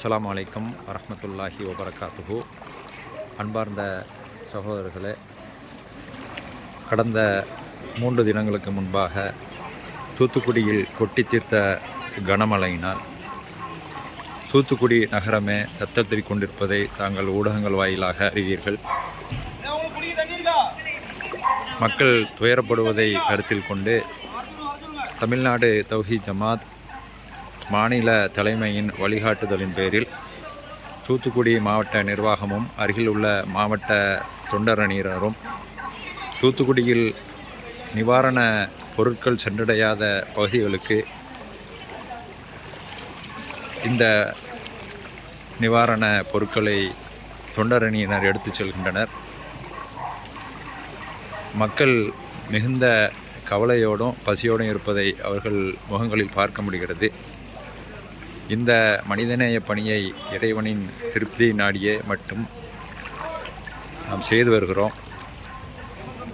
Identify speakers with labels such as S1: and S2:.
S1: அஸ்லாம் வலைக்கம் வரமத்துல்லாஹி வபரகாத்துஹு. அன்பார்ந்த சகோதரர்களே கடந்த மூன்று தினங்களுக்கு முன்பாக தூத்துக்குடியில் கொட்டி தீர்த்த கனமழையினால் தூத்துக்குடி நகரமே தத்தத்தில் கொண்டிருப்பதை தாங்கள் ஊடகங்கள் வாயிலாக அறிவீர்கள். மக்கள் துயரப்படுவதை கருத்தில் கொண்டு தமிழ்நாடு தௌஹி ஜமாத் மாநில தலைமையின் வழிகாட்டுதலின் பேரில் தூத்துக்குடி மாவட்ட நிர்வாகமும் அருகில் உள்ள மாவட்ட தொண்டரணியினரும் தூத்துக்குடியில் நிவாரண பொருட்கள் சென்றடையாத பகுதிகளுக்கு இந்த நிவாரண பொருட்களை தொண்டரணியினர் எடுத்துச் செல்கின்றனர். மக்கள் மிகுந்த கவலையோடும் பசியோடும் இருப்பதை அவர்கள் முகங்களில் பார்க்க முடிகிறது. இந்த மனிதநேய பணியை இறைவனின் திருப்தியினாடியே நாடியே மட்டும் நாம் செய்து வருகிறோம்.